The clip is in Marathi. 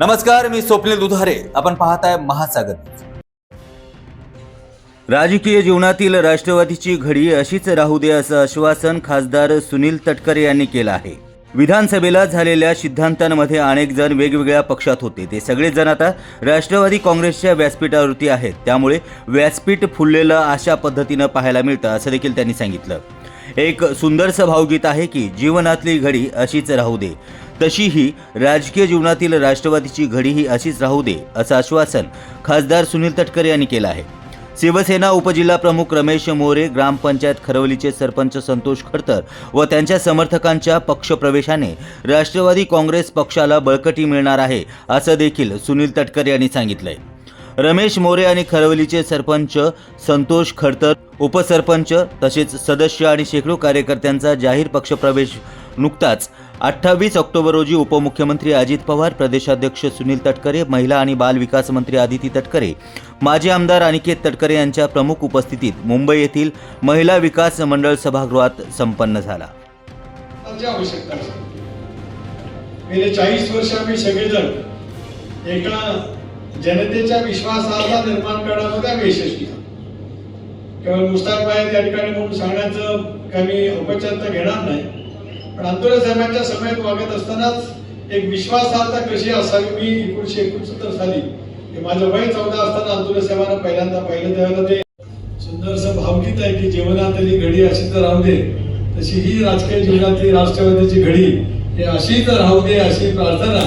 नमस्कार मी स्वप्नील दुधारे. आपण पाहताय महासागर राजकीय जीवनातील राष्ट्रवादीची घडी अशीच राहू दे असं आश्वासन खासदार सुनील तटकरे यांनी केलं आहे. विधानसभेला झालेल्या सिद्धांतांमध्ये अनेक जण वेगवेगळ्या पक्षात होते. ते सगळेजण आता राष्ट्रवादी काँग्रेसच्या व्यासपीठावरती आहेत. त्यामुळे व्यासपीठ फुललेलं अशा पद्धतीनं पाहायला मिळतं असं देखील त्यांनी सांगितलं. एक सुंदरसं भावगीत आहे की जीवनातली घडी अशीच राहू दे. तशीही राजकीय जीवनातील राष्ट्रवादीची घडीही अशीच राहू दे असं आश्वासन खासदार सुनील तटकरे यांनी केलं आहे. शिवसेना उपजिल्हा प्रमुख रमेश मोरे ग्रामपंचायत खरवलीचे सरपंच संतोष खडतर व त्यांच्या समर्थकांच्या पक्षप्रवेशाने राष्ट्रवादी काँग्रेस पक्षाला बळकटी मिळणार आहे असं देखील सुनील तटकरे यांनी सांगितलंय. रमेश मोरे आणि खरवलीचे सरपंच संतोष खडतर उपसरपंच तसेच सदस्य आणि शेकडो कार्यकर्त्यांचा जाहीर पक्षप्रवेश नुकताच अठ्ठावीस ऑक्टोबर रोजी उपमुख्यमंत्री अजित पवार प्रदेशाध्यक्ष सुनील तटकरे महिला आणि बाल विकास मंत्री आदिती तटकरे माजी आमदार अनिकेत तटकरे यांच्या प्रमुख उपस्थितीत मुंबई येथील महिला विकास मंडळ सभागृहात संपन्न झाला. गेले चाळीस वर्ष आम्ही सगळेजण एका जनतेच्या विश्वासार्हता निर्माण करण्यामध्ये आम्ही यशस्वी. केवळ मुस्ताकबाई त्या ठिकाणी म्हणून सांगण्याचं काही औपचारिकता घेणार नाही. पण आंदोलन साहेबांच्या समयात वागत असतानाच एक विश्वासार्हता कशी असावी मी एकोणीशे एकोणसत्तर साली माझं वय चौदा असताना आंदोलन साहेबांना पहिल्यांदा पाहिलं त्यावेळेला ते सुंदरसं भावगीत आहे की जीवनातली घडी अशी तर राहू दे तशी ही राजकीय जीवनातली राष्ट्रवादीची घडी हे अशी तर राहू दे अशी प्रार्थना